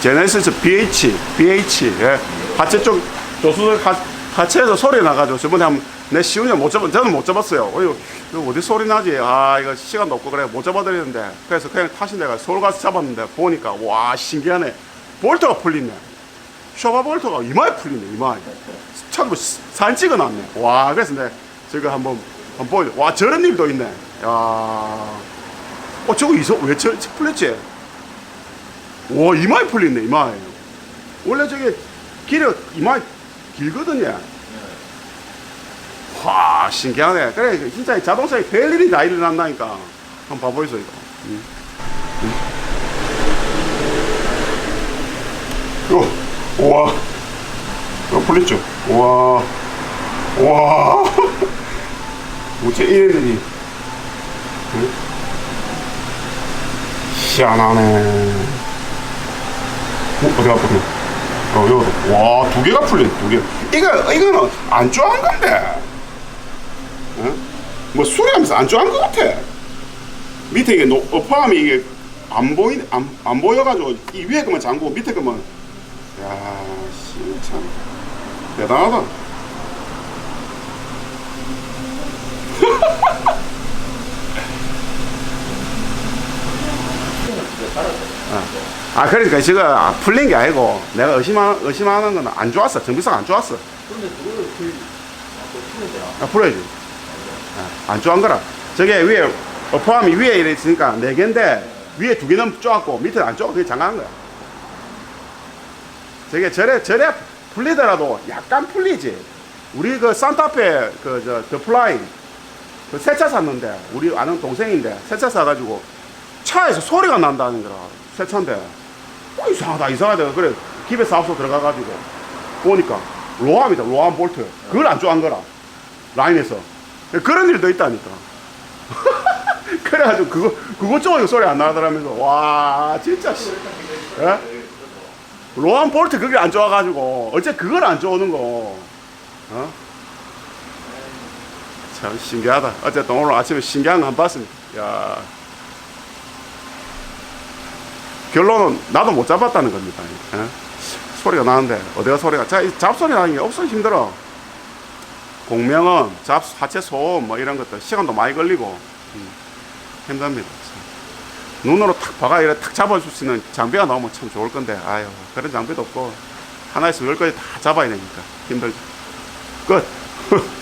제네시스 BH, BH, 예. 하체 쪽 조수석 하, 하체에서 소리 나가지고 저번에 한번 내 시운이 못 잡았, 저는 못 잡았어요. 어, 이거, 어디 소리 나지? 아, 이거 시간도 없고 그래. 못 잡아드리는데. 그래서 그냥 타신데가 서울 가서 잡았는데 보니까 와, 신기하네. 볼트가 풀리네. 쇼바 볼트가 이마에 풀리네, 이마에. 참고 사진 찍어놨네. 와, 그래서 내가 저거 한번, 한번 보여. 와, 저런 일도 있네. 야 어, 저거 이소, 왜 저, 저 풀렸지? 와, 이마에 풀렸네, 이마에. 원래 저게 길이 이마에 길거든요. 와, 신기하네. 그래, 그 진짜 이 자동차에 별일이 다 일어난다니까. 한번 봐보이소, 이거. 응. 응. 우와. 이거 풀렸죠? 우와. 우와. 어째 이래더니. 응? 희한하네. 어, 어디가 풀려? 어, 여기. 와, 두 개가 풀린, 두 개. 이거, 이거는 안 좋아한 건데. 어? 뭐 수리하면서 안 좋아한 것 같아. 밑에 이게 노, 어파함이 이게 안 보이, 안, 안 보여가지고 이 위에 거만 잠그고 밑에 거만. 야, 씨, 참. 대단하다. 아, 그러니까 아, 풀린 게 아니고 내가 의심하, 의심하는 건 안 좋았어. 정비상 안 좋았어. 근데 그거를 그 아, 풀어야지. 아, 안 좋아한 거라. 저게 위에, 어퍼함이 위에 이래 있으니까 네 개인데, 위에 두 개는 쪼았고, 밑에는 안 쪼고 그게 장가한 거야. 저게 절에, 절에 풀리더라도 약간 풀리지. 우리 그 산타페, 그, 저, 더 플라잉, 그새 차 샀는데, 우리 아는 동생인데, 새 차 사가지고, 차에서 소리가 난다는 거라. 새 차인데, 어, 이상하다, 이상하다. 그래, 기베 사업소 들어가가지고, 보니까, 로함이다, 로함 볼트. 그걸 안 좋아한 거라. 라인에서. 그런 일도 있다니까. 그래가지고 그거 그거 쪽으로 소리 안 나더라면서 와 진짜 씨. 예? 로한 볼트 그게 안 좋아가지고 어째 그걸 안 좋아하는 거. 어? 참 신기하다. 어쨌든 오늘 아침에 신기한 거한번 봤습니다. 야. 결론은 나도 못 잡았다는 겁니다. 예? 소리가 나는데 어디가 소리가 자, 이 잡소리 나는 게 없어 힘들어. 공명은 잡 하체 소음 뭐 이런 것들 시간도 많이 걸리고 음, 힘듭니다. 참. 눈으로 탁 박아 이래 탁 잡아줄 수 있는 장비가 나오면 참 좋을 건데 아유 그런 장비도 없고 하나 있으면 열 가지 다 잡아야 되니까 힘들죠. 끝.